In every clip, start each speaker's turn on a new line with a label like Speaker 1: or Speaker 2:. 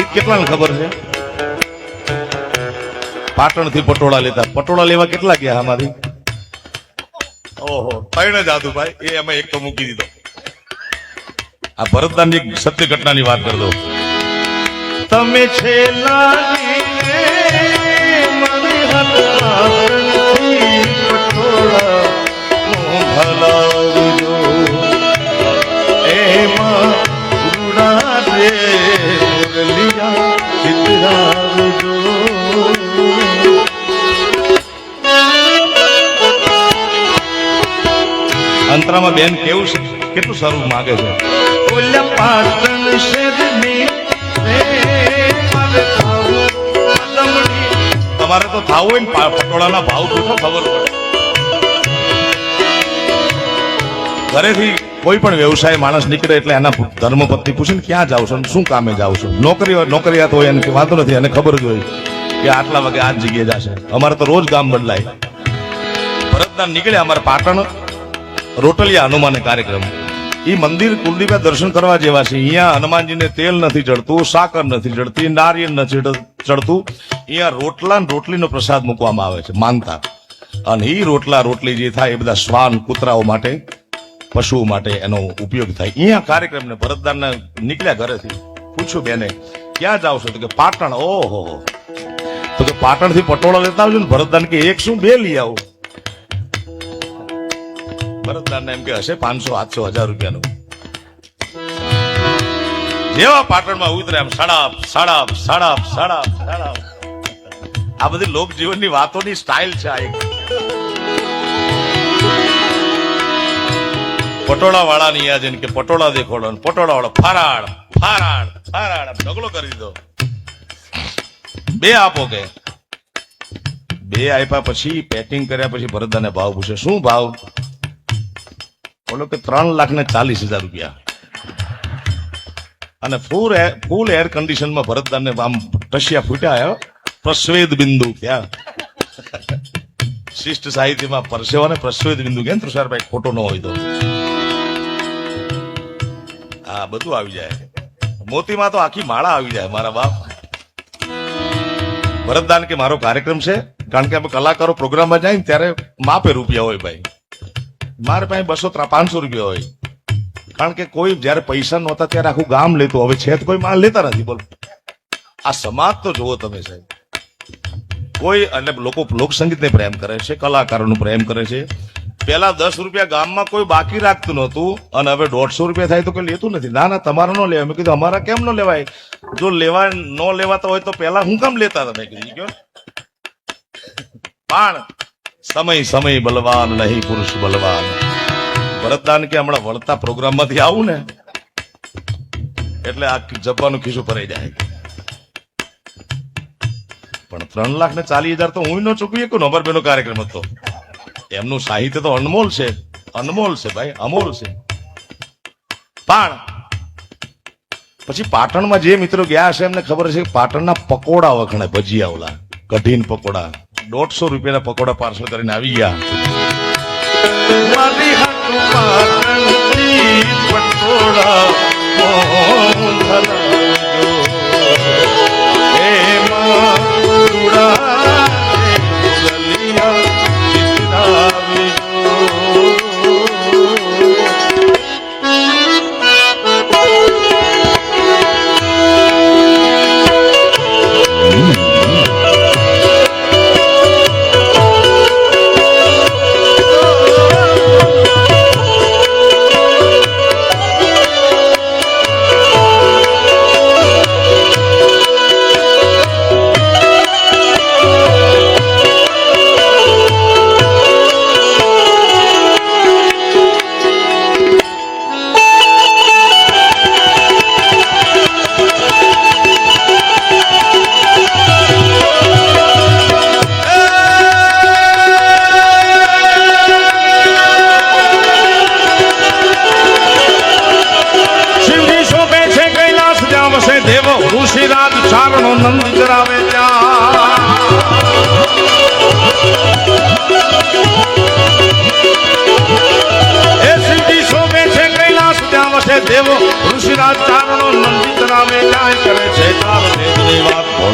Speaker 1: ગીત કેટલાને ખબર છે? પાટણથી પટોળા લેતા. પટોળા લેવા કેટલા ગયા આમાંથી? ઓહો ત્રણ જ હતું ભાઈ. એ અમે એક તો મૂકી દીધો. આ ભરતદાનની એક સત્ય ઘટનાની વાત કરી દો. તમે છેલ્લા મને હલવાથી અંતરામાં બેન કેવું છે? કેટલું સારું માગે છે. તમારે તો થાવું હોય ને પટોળાના ભાવ પૂછો ખબર પડે? ઘરેથી કોઈ પણ વ્યવસાય માણસ નીકળે એટલે એના ધર્મપત્ની પૂછે ને ક્યાં જાવ છો અને શું કામે જાવ છો? નોકરી હોય નોકરિયાત હોય એને વાંધો નથી એને ખબર જ હોય કે આટલા વાગે આ જગ્યાએ જશે. અમારે તો રોજ ગામ બદલાય. ભરતના નીકળ્યા અમારે પાટણ રોટલિયા હનુમાન કાર્યક્રમ. એ મંદિર કુલદીપે દર્શન કરવા જેવા છે. અહીંયા હનુમાનજીને તેલ નથી ચડતું, સાકર નથી ચડતી, નારિયેળ નથી ચડતું. અહીંયા રોટલા રોટલીનો પ્રસાદ મૂકવામાં આવે છે, માનતા. અને એ રોટલા, રોટલી જે થાય એ બધા શ્વાન કૂતરાઓ માટે, પશુઓ માટે એનો ઉપયોગ થાય. અહીંયા કાર્યક્રમને ભરતદાન નીકળ્યા ઘરેથી પૂછ્યું બેને, ક્યાં જાવ છો? તો કે, પાટણ. ઓહો. તો કે પાટણથી પટોળા લેતા આવજો ને ભરતદાન કે, એક શું બે લઈ આવું? ભરતદાન એમ કે હશે પાંચસો, આઠસો, હજાર રૂપિયાનું. જેવા પાટણમાં ઉતરે એમ સડાપ સડાપ સડાપ સડાપ સડાપ આ બધી લોક જીવનની વાતોની સ્ટાઇલ છે આ એક. પટોળા વાળા ની યાદ કે પટોળા દેખોડો પટોળા વાળો ફરાળ ફરાળ ફરાળ ઢગલો કરી દીધો. બે આપો કે. બે આપ્યા પછી પેકિંગ કર્યા પછી ભરતદાને ભાવ પૂછે, શું ભાવ? બોલો કે ત્રણ લાખ ને ચાલીસ હજાર રૂપિયા. અને ફૂલ ફૂલ એર કન્ડિશનમાં ભરતદાનને આમ ટસિયા ફૂટ્યા, પ્રસ્વેદ બિંદુ ક્યાં? શિષ્ટ સાહિત્યમાં પરસેવાને પ્રસ્વેદ બિંદુ કેમ? તુષારભાઈ, ખોટો ન હોય તો. હા બધું આવી જાય. મોતીમાં તો આખી માળા આવી જાય, મારા બાપ. ભરતદાન કે મારો કાર્યક્રમ છે? કારણ કે અમે કલાકારો પ્રોગ્રામમાં જાય ને ત્યારે માપે રૂપિયા હોય ભાઈ. મારે પાસે બસો પાંચસો રૂપિયા હોય. કારણ કે કોઈ જયારે પૈસા નહોતા ત્યારે આખું ગામ લેતું. હવે છે કોઈ માલ લેતા નથી, બોલ. આ સમાજ તો જુઓ તમે સાહેબ. કોઈ અને લોકો લોકસંગીતને પ્રેમ કરે છે, કલાકારોનું પ્રેમ કરે છે. પેલા દસ રૂપિયા ગામમાં કોઈ બાકી રાખતું નહોતું અને હવે દોઢસો રૂપિયા થાય તો કોઈ લેતું નથી. ના ના, તમારે ન લેવાય. મેં કીધું, અમારા કેમ ન લેવાય? જો લેવા ન લેવાતા હોય તો પેલા હું કામ લેતા તમે કીધું પણ સમય સમય બલવાન, નહીં પુરુષ બલવાન. ભરતદાન કે હમણાં વળતા પ્રોગ્રામમાંથી આવું ને, એટલે આ જપવાનું ખીસું ભરાઈ જાય. પણ ત્રણ લાખ ને ચાલીસ હજાર તો હું ન ચૂકવી શકું નંબર કાર્યક્રમ હતો. એમનું સાહિત્ય તો અનમોલ છે અનમોલ છે ભાઈ, અમોલ છે. પણ પછી પાટણમાં જે મિત્રો ગયા છે એમને ખબર છે પાટણના પકોડા વખણે ભજીયા ઓલા, કઢીન પકોડા. દોઢસો રૂપિયાના પકોડા પાર્સલ કરીને આવી ગયા.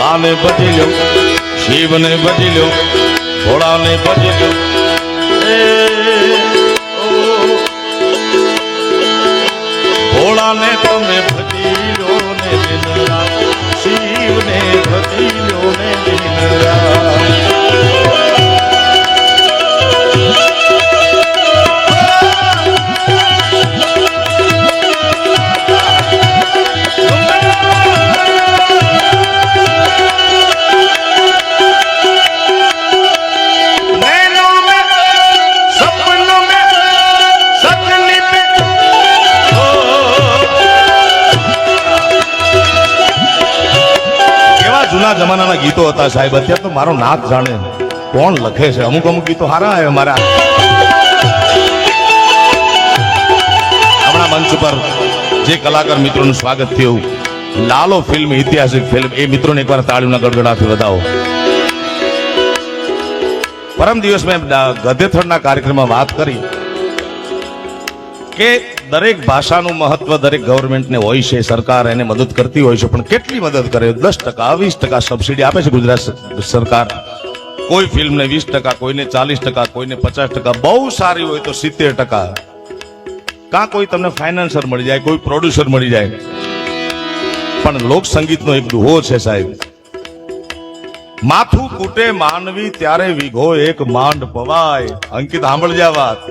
Speaker 1: રામને ભજી લ્યો, શિવને ભજી લ્યો, ભોળાને ભજી લ્યો. ભોળાને તમે ભજી લો ને શિવને ભજી લો ને દિન ગીતો હતા સાહેબ. અત્યારે તો મારો નાક જાણે કોણ લખે છે? અમુક અમુક ગીતો સારા આવે મારા. હમણાં મંચ પર જે કલાકાર મિત્રોનું સ્વાગત થયું. લાલો ફિલ્મ, ઐતિહાસિક ફિલ્મ, એ મિત્રોને એકવાર તાળીઓના ગડગડાથી વધાવો. પરમ દિવસ મેં ગધેથળના કાર્યક્રમમાં વાત કરી કે દરેક ભાષાનું મહત્વ દરેક ગવર્મેન્ટને હોય છે, સરકાર એને મદદ કરતી હોય છે, પણ કેટલી મદદ કરે? દસ ટકા, વીસ ટકા સબસિડી આપે છે ગુજરાત સરકાર. કોઈ ફિલ્મને વીસ ટકા, કોઈને ચાલીસ ટકા, કોઈને પચાસ ટકા, બહુ સારી હોય તો સિત્તેર ટકા. કાં કોઈ તમને ફાઇનાન્સર મળી જાય, કોઈ પ્રોડ્યુસર મળી જાય? પણ લોક સંગીતનો એક દુહો છે સાહેબ. માથું કૂટે માનવી ત્યારે વિઘો એક માંડ પવાય. અંકિત, સાંભળજા વાત.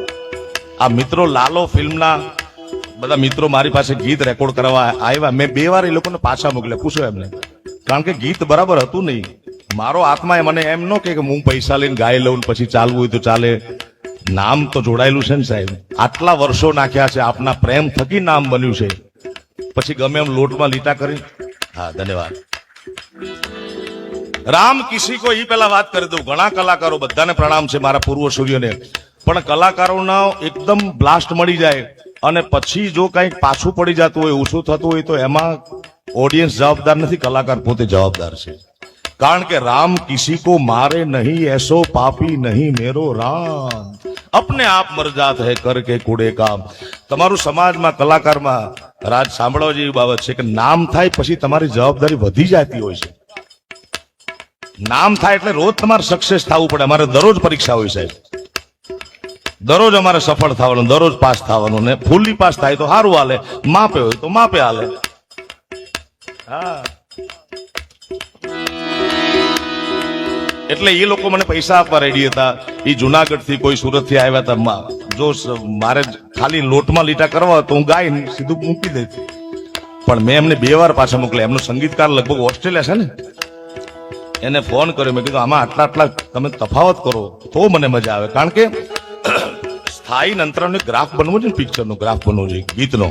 Speaker 1: આ મિત્રો લાલો ફિલ્મના બધા મિત્રો મારી પાસે ગીત રેકોર્ડ કરવા આવ્યા. મેં બે વાર એ લોકોને પાછા મોકલ્યા. પૂછો એમને. કારણ કે ગીત બરાબર હતું નહીં. મારો આત્મા મને એમ ન કે હું પૈસા લઈને ગાઈ લઉં પછી ચાલવું હોય તો ચાલે. નામ તો જોડાયેલું છે ને સાહેબ. આટલા વર્ષો નાખ્યા છે. આપના પ્રેમ થકી નામ બન્યું છે. પછી ગમે એમ લોટમાં લીટા કરી. હા, ધન્યવાદ. રામ કિસી કો ઈ પેલા વાત કરી દઉં. ઘણા કલાકારો બધાને પ્રણામ છે મારા પૂર્વ સૂર્યને પણ કલાકારોના એકદમ બ્લાસ્ટ મળી જાય. અને પછી જો કંઈક પાછું પડી જતું હોય, ઓછું થતું હોય, તો એમાં ઓડિયન્સ જવાબદાર નથી, કલાકાર પોતે જવાબદાર છે. કારણ કે રામ કિસી કો મારે નહીં, એસો પાપી નહીં, મેરો રામ. અપને આપ મરજાત હે કર કે કુડે કામ. તમારું સમાજમાં, કલાકારમાં, રાજ સાંભળવા જેવી બાબત છે કે નામ થાય પછી તમારી જવાબદારી વધી જતી હોય છે. નામ થાય એટલે રોજ તમારે સક્સેસ થવું પડે. અમારે દરરોજ પરીક્ષા હોય સાહેબ. દરરોજ અમારે સફળ થવાનું, દરરોજ પાસ થવાનું ને ફૂલી પાસ થાય તો સારું હાલે. માપે હોય તો માપે હાલે. હા. એટલે એ લોકો મને પૈસા આપવા રેડી હતા. એ જુનાગઢથી કોઈ સુરતથી આવ્યા હતા. જો મારે ખાલી લોટમાં લીટા કરવા તો હું ગાઈને સીધું મૂકી દેતી. પણ મેં એમને બે વાર પાછા મોકલ્યા. એમનો સંગીતકાર લગભગ ઓસ્ટ્રેલિયા છે ને. એને ફોન કર્યો. મેં કીધું, આમાં આટલા આટલા તમે તફાવત કરો, તો મને મજા આવે. કારણ કે સ્થાયી અંતરાનો ગ્રાફ બનવો છે ને પિક્ચરનો ગ્રાફ બનવો જોઈએ, ગીતનો.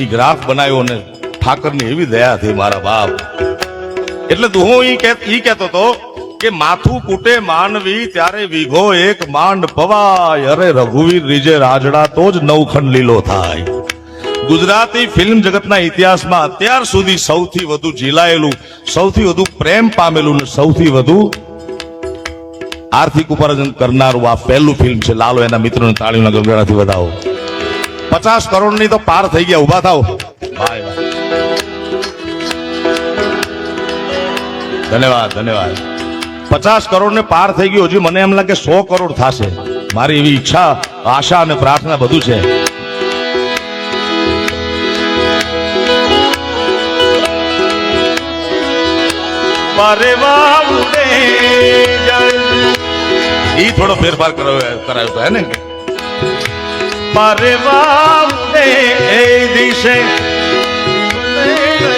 Speaker 1: એ ગ્રાફ બનાવ્યો ને ઠાકરની એવી દયા થઈ મારા બાપ. એટલે તો હું ઈ કહેતો તો કે માથું કૂટે માનવી ત્યારે વીઘો એક માંડ પવાય અરે રઘુવીર રીજે રાજડા તો જ નવખંડ લીલો થાય. ગુજરાતી ફિલ્મ જગતના ઇતિહાસમાં અત્યાર સુધી સૌથી વધુ ઝીલાયેલું, સૌથી વધુ પ્રેમ પામેલું ને સૌથી વધુ આર્થિક ઉપાર્જન કરનારું આ પહેલું ફિલ્મ છે. લાલો એના મિત્રોને તાળીઓના ગગડાથી વધાવો. પચાસ કરોડની તો પાર થઈ ગયા. ઊભા થાવ ધન્યવાદ ધન્યવાદ. પચાસ કરોડ ને પાર થઈ ગયું. હજી મને એમ લાગે સો કરોડ થશે. મારી એવી ઈચ્છા, આશા અને પ્રાર્થના બધું છે. ઈ થોડો ફેરફાર કરાવ્યો કરાવ્યો હતો હે ને? પરવા ઉડે એ દિશે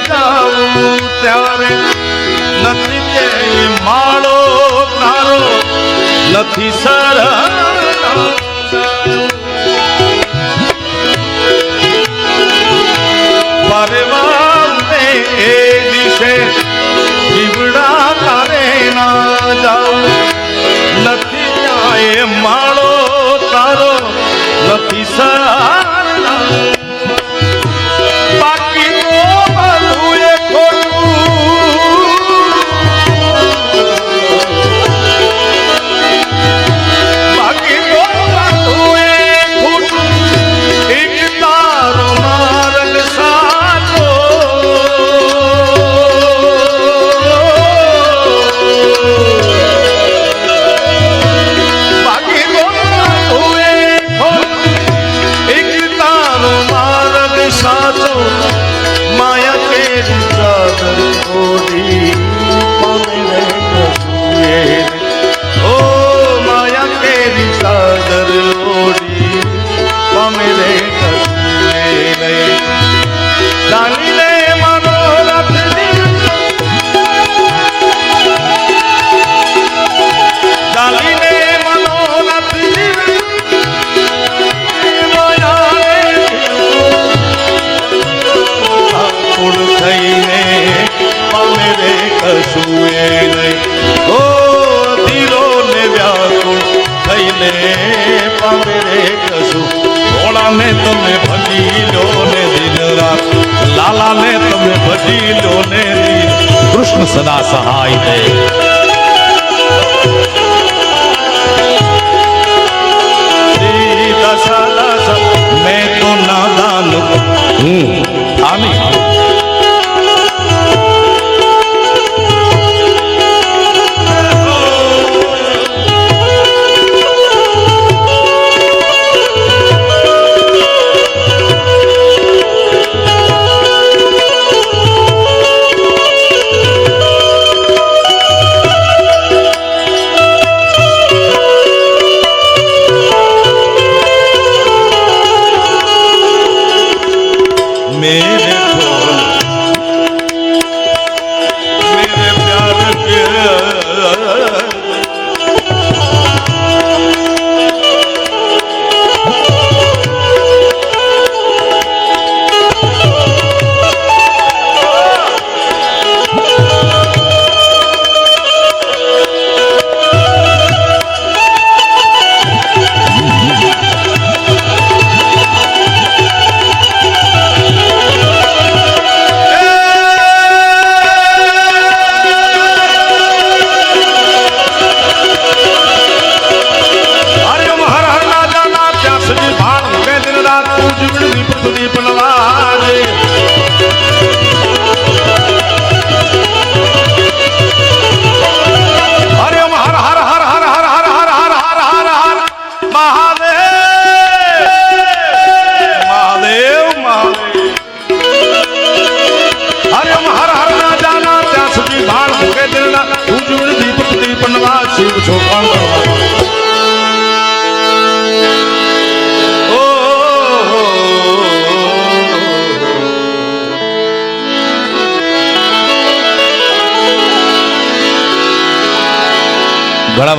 Speaker 1: જાઉં ત્યારે નથી માળો તારો નથી સર પરવાને એ દિશે જીવડા તારે ના જાઉં. નથી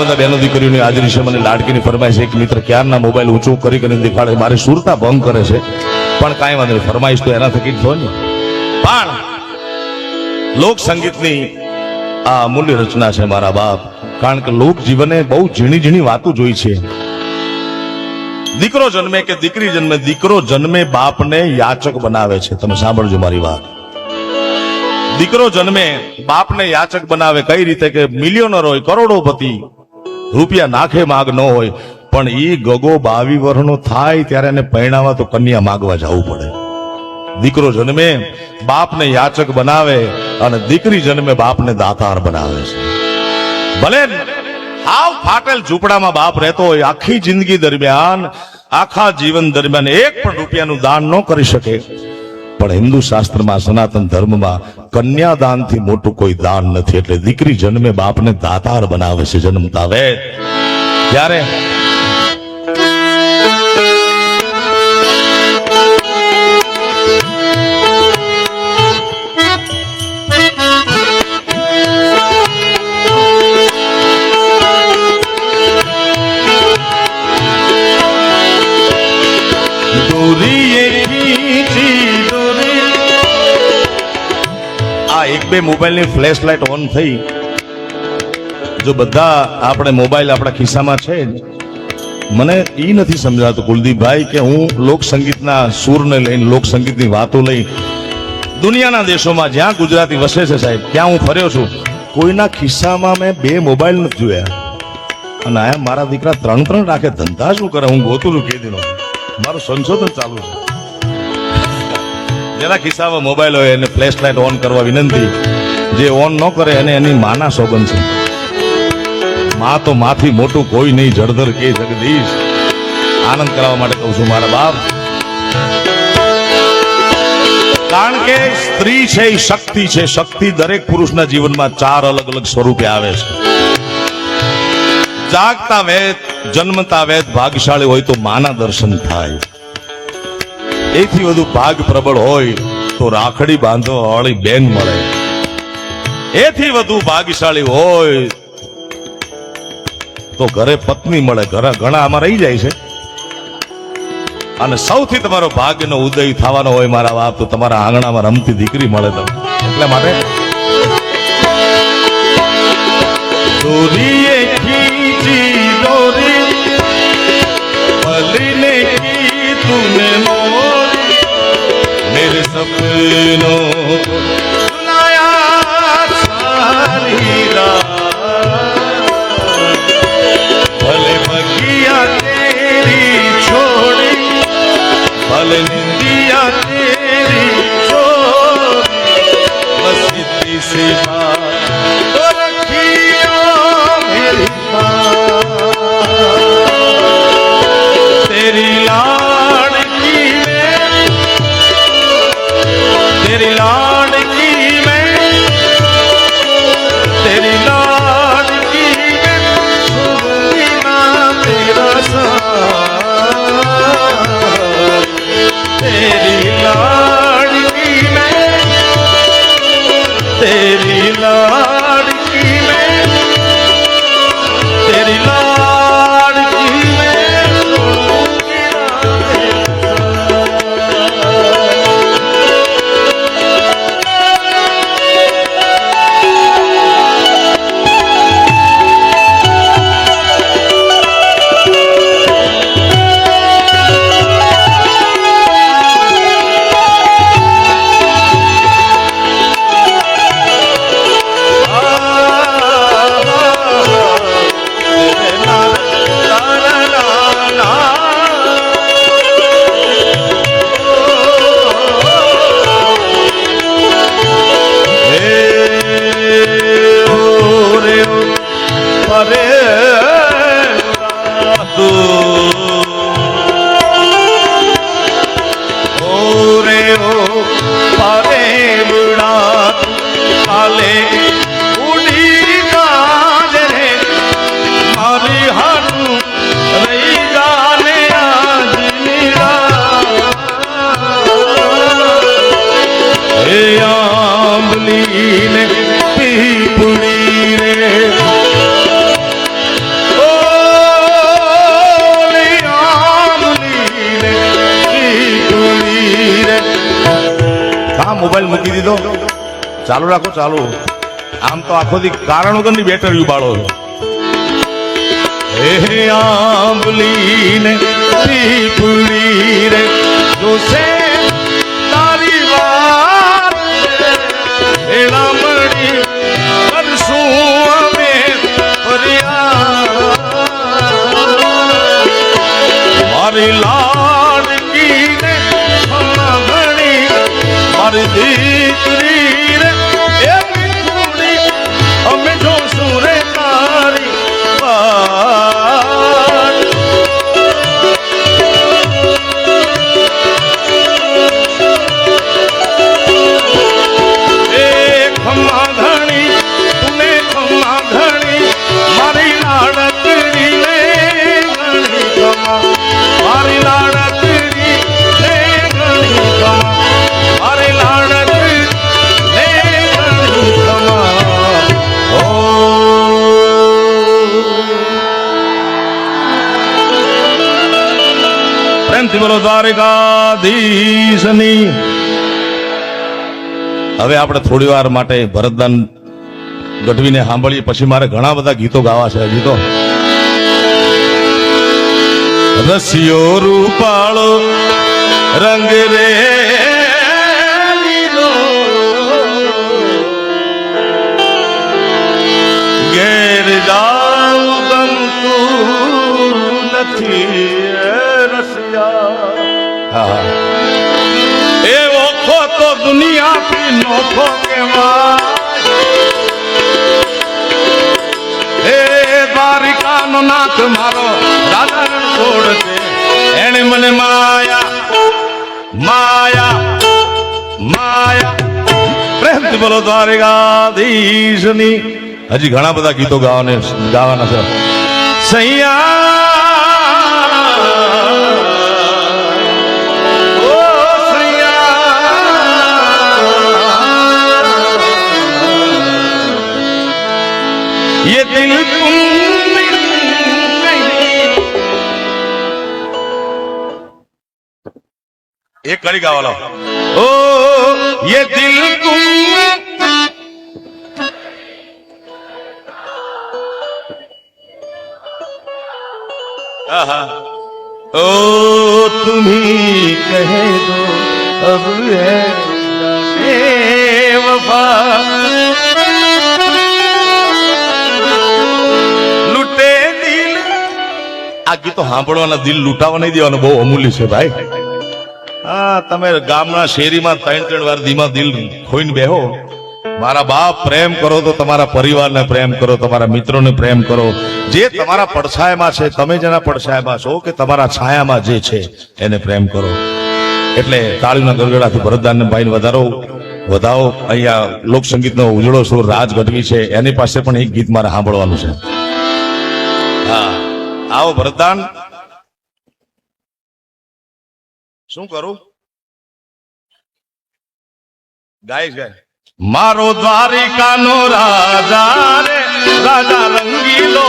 Speaker 1: બધા બહેનો દીકરીઓની હાજરી છે. મને લાડકીની ફરમાઈશ એક મિત્ર, ક્યારના મોબાઈલ ઊંચો કરી કરીને દેખાડે? મારી સુરતા ભંગ કરે છે. પણ કાંઈ વાંધો નહીં, ફરમાઈશ તો એના થકી થયો ને. પણ લોક સંગીતની આ અમૂલ્ય રચના છે મારા બાપ. કારણ કે લોક જીવને બહુ ઝીણી ઝીણી વાતો જોઈ છે. દીકરો જન્મે કે દીકરી જન્મે, દીકરો જન્મે બાપને યાચક બનાવે છે. તમે સાંભળજો મારી વાત. દીકરો જન્મે બાપને યાચક બનાવે કઈ રીતે? કે મિલિયનર હોય, કરોડોપતિ. રૂપિયા નાખે માગ ન હોય, પણ એ ગગો બાવી વર્ષનો થાય ત્યારે એને પરણાવવા તો કન્યા માગવા જવું પડે. દીકરો જન્મે, બાપને યાચક બનાવે અને દીકરી જન્મે બાપને દાતાર બનાવે છે. ભલે આવ ફાટેલ ઝૂંપડામાં બાપ રહેતો હોય, આખી જિંદગી દરમિયાન, આખા જીવન દરમિયાન એક પણ રૂપિયાનું દાન ન કરી શકે. પણ હિન્દુ શાસ્ત્રમાં સનાતન ધર્મમાં કન્યાદાનથી મોટું કોઈ દાન નથી. એટલે દીકરી જન્મે બાપને દાતાર બનાવે છે, જન્મતા વે ત્યારે એક બે મોબાઈલની ફ્લેશ લાઇટ ઓન થઈ. જો બધા આપણે મોબાઈલ આપણા ખિસ્સામાં છે મને એ નથી સમજાતું કુલદીપભાઈ કે હું લોક સંગીતના સૂરને લઈને લોક સંગીતની વાતો લઈ દુનિયાના દેશોમાં જ્યાં ગુજરાતી વસે છે સાહેબ, ત્યાં હું ફર્યો છું. કોઈના ખિસ્સામાં મેં બે મોબાઈલ નથી જોયા. અને આયા મારા દીકરા ત્રણ ત્રણ રાખે ધંધા શું કરે, હું ગોતું છું કે દિનો મારું સંશોધન ચાલુ છે. જેના ખિસ્સામાં મોબાઈલ હોય એને ફ્લેશ લાઇટ ઓન કરવા વિનંતી. જે ઓન ન કરે એને એની માના સોગન છે. માં તો માથી મોટું કોઈ નહીં, જળધર કે જગદીશ. આનંદ કરાવવા માટે કહું છું મારા બાપ. કારણ કે સ્ત્રી છે એ શક્તિ છે, શક્તિ દરેક પુરુષના જીવનમાં ચાર અલગ અલગ સ્વરૂપે આવે છે. જાગતા વેદ, જન્મતા વેદ ભાગ્યશાળી હોય તો માના દર્શન થાય. એથી વધુ ભાગ પ્રબળ હોય તો રાખડી બાંધો બેન મળે. એથી વધુ ભાગશાળી હોય તો ઘરે પત્ની મળે. ઘણા ઘણા આમાં રહી જાય છે. અને સૌથી તમારો ભાગ્યનો ઉદય થવાનો હોય મારા બાપ, તો તમારા આંગણામાં રમતી દીકરી મળે તમને. એટલા માટે. যেন મોબાઈલ મૂકી દીધો ચાલુ રાખો ચાલુ આમ તો આખો દી કારણ વગરની બેટરી ઉબાળો હે આંબલી ને પીપળી રે જોશે আর দিন દ્વારકાધીશની. હવે આપણે થોડી વાર માટે ભરતદાન ગઢવીને સાંભળીએ, પછી મારે ઘણા બધા ગીતો ગાવા છે ગીતો રસિયો રૂપાળો રંગ રે ભક્ત મારો રાધા રણછોડ છે. એને મને માયા માયા માયા. પ્રેમથી બોલો દ્વારિકાધીશની હજી ઘણા બધા ગીતો ગાવાને ગાવાના છે. સૈયા. ये दिल એક कड़ी गावा लो ओ ये दिल तुम ओ तुम ही कह दो अब લૂટે દિલ. આ ગીતો સાંભળવાના દિલ લૂંટાવા નહીં દેવાનું બહુ અમૂલ્ય છે ભાઈ. હા, તમે ગામના શેરીમાં ત્રણ ત્રણ વાર ધીમા દિલ ખોઈને બેહો. મારા બાપ પ્રેમ કરો તો તમારા પરિવારને પ્રેમ કરો, તમારા મિત્રોને પ્રેમ કરો. જે તમારા પડછાયામાં છે, તમે જેના પડછાયામાં છો કે તમારા છાયામાં જે છે, એને પ્રેમ કરો. એટલે તાળીના ગરગડાથી ભરતદાન ભાઈ વધારો. વધાવો. અહીંયા લોકસંગીતનો ઉજળો સુર રાજ ગઢવી છે. એની પાસે પણ એક ગીત મારે સાંભળવાનું છે. હા. આવો ભરતદાન. શું કરું? ગાય ગાય મારો દ્વારિકાનો રાજા રે રાજા રંગીલો